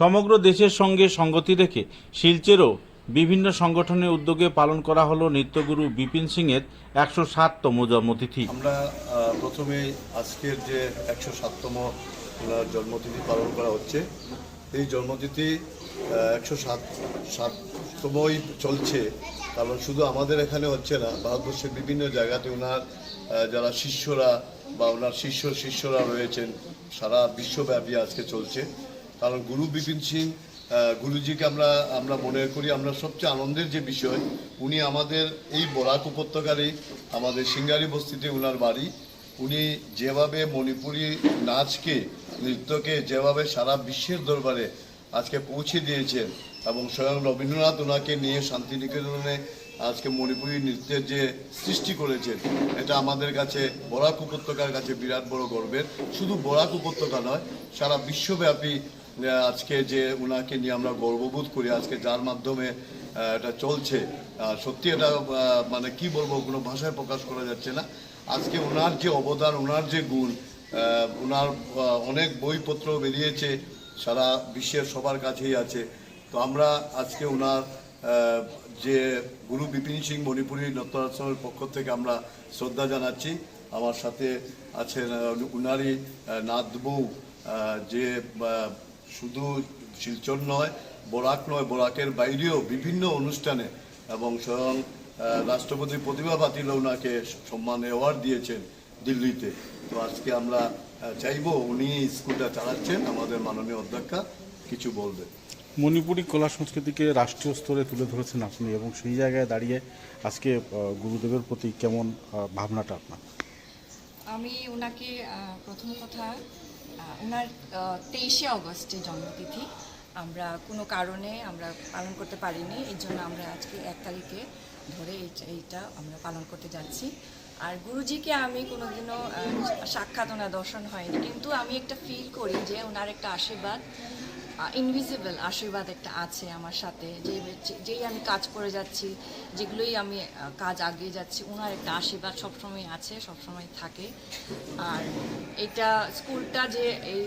সমগ্র দেশের সঙ্গে সঙ্গতি রেখে শিলচেরও বিভিন্ন সংগঠনের উদ্যোগে পালন করা হলো নৃত্যগুরু বিপিন সিংয়ের একশো সাততম জন্মতিথি। আমরা প্রথমে আজকের যে একশো সাততম জন্মতিথি পালন করা হচ্ছে, এই জন্মতিথি একশো সাত, সাততমই চলছে। কারণ শুধু আমাদের এখানে হচ্ছে না, ভারতবর্ষের বিভিন্ন জায়গাতে ওনার যারা শিষ্যরা বা ওনার শিষ্য, শিষ্যরা রয়েছেন, সারা বিশ্বব্যাপী আজকে চলছে। কারণ গুরু বিপিন সিং গুরুজিকে আমরা আমরা মনে করি, আমরা সবচেয়ে আনন্দের যে বিষয়, উনি আমাদের এই বরাক উপত্যকারই আমাদের সিঙ্গারি বস্তিতে ওনার বাড়ি। উনি যেভাবে মণিপুরি নাচকে, নৃত্যকে যেভাবে সারা বিশ্বের দরবারে আজকে পৌঁছে দিয়েছেন এবং স্বয়ং রবীন্দ্রনাথ ওনাকে নিয়ে শান্তিনিকেতনে আজকে মণিপুরী নৃত্যের যে সৃষ্টি করেছেন, এটা আমাদের কাছে, বরাক উপত্যকার কাছে বিরাট বড় গর্বের। শুধু বরাক উপত্যকা নয়, সারা বিশ্বব্যাপী আজকে যে ওনাকে নিয়ে আমরা গর্ববোধ করি আজকে যার মাধ্যমে এটা চলছে সত্যি এটা মানে কি বলব কোনো ভাষায় প্রকাশ করা যাচ্ছে না। আজকে ওনার যে অবদান ওনার যে গুণ ওনার অনেক বইপত্র বেরিয়েছে সারা বিশ্বের সবার কাছেই আছে। তো আমরা আজকে ওনার যে গুরু বিপিন সিং মণিপুরী নত্যরাশ্রমের পক্ষ থেকে আমরা শ্রদ্ধা জানাচ্ছি। আমার সাথে আছেন আহ, উনারই আহ, নাথ বউ আহ, যে শুধু শিলচর নয় বরাক নয় বরাকের বাইরেও বিভিন্ন অনুষ্ঠানে এবং স্বয়ং রাষ্ট্রপতি প্রতিভা পাতিল ওনাকে সম্মান অ্যাওয়ার্ড দিয়েছেন দিল্লিতে। তো আজকে আমরা চাইব উনি স্কুলটা চালাচ্ছেন আমাদের মাননীয় অধ্যক্ষা কিছু বলবেন। মণিপুরি কলা সংস্কৃতিকে রাষ্ট্রীয় স্তরে তুলে ধরেছেন আপনি এবং সেই জায়গায় দাঁড়িয়ে আজকে গুরুদেবের প্রতি কেমন ভাবনাটা আপনার? আমি ওনাকে প্রথম কথা ওনার তেইশে অগস্টে জন্মতিথি। আমরা কোনো কারণে আমরা পালন করতে পারিনি এই জন্য আমরা আজকে এক তারিখে ধরে এই- এইটা আমরা পালন করতে যাচ্ছি। আর গুরুজিকে আমি কোনোদিনও দিনও সাক্ষাৎ ওনার দর্শন হয়নি, কিন্তু আমি একটা ফিল করি যে ওনার একটা আশীর্বাদ ইনভিজিবল আশীর্বাদ একটা আছে আমার সাথে। যে যেই আমি কাজ করে যাচ্ছি, যেগুলোই আমি কাজ আগিয়ে যাচ্ছি ওনার একটা আশীর্বাদ সবসময় আছে, সবসময় থাকে। আর এটা স্কুলটা যে এই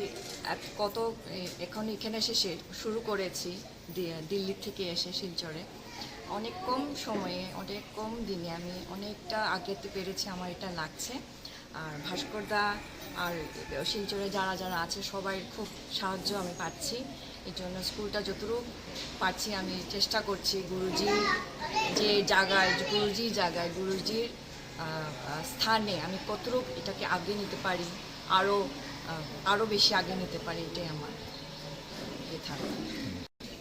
কত এখন এখানে এসে শুরু করেছি দিল্লি থেকে এসে শিলচরে। অনেক কম সময়ে, অনেক কম দিনে আমি অনেকটা আগেতে পেরেছি, আমার এটা লাগছে। আর ভাস্করদা আর শিলচরে যারা যারা আছে সবাই খুব সাহায্য আমি পাচ্ছি। এই জন্য স্কুলটা যতটুকু পাচ্ছি আমি চেষ্টা করছি গুরুজি যে জায়গায় গুরুজি জায়গায় গুরুজির স্থানে আমি কতটুকু এটাকে আগে নিতে পারি আরও আরও বেশি আগে নিতে পারি এটাই আমার ইয়ে থাকবে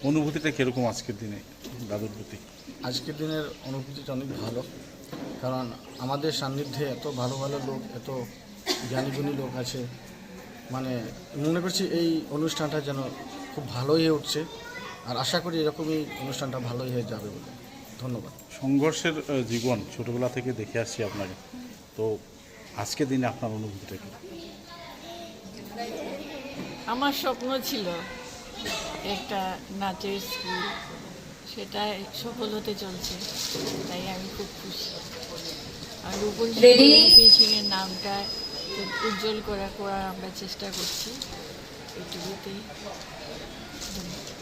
অনুভূতিটা কীরকম আজকের দিনে দাদুর প্রতি? আজকের দিনের অনুভূতিটা অনেক ভালো কারণ আমাদের সান্নিধ্যে এত ভালো ভালো লোক এত জ্ঞানীগুণী লোক আছে। মানে মনে করছি এই অনুষ্ঠানটা যেন খুব ভালোই হয়ে উঠছে। আর আশা করি এরকমই অনুষ্ঠানটা ভালোই হয়ে যাবে বলে। ধন্যবাদ। সংঘর্ষের জীবন ছোটবেলা থেকে দেখে আসছি আপনাকে। তো আজকের দিনে আপনার অনুভূতিটা কি? আমার স্বপ্ন ছিল একটা নাচের স্কুল। সেটা সফল হতে চলছে। তাই আমি খুব খুশি। আর রূপন সিং এর নামটা উজ্জ্বল করা করার আমরা চেষ্টা করছি। এটুকুতেই ধন্যবাদ।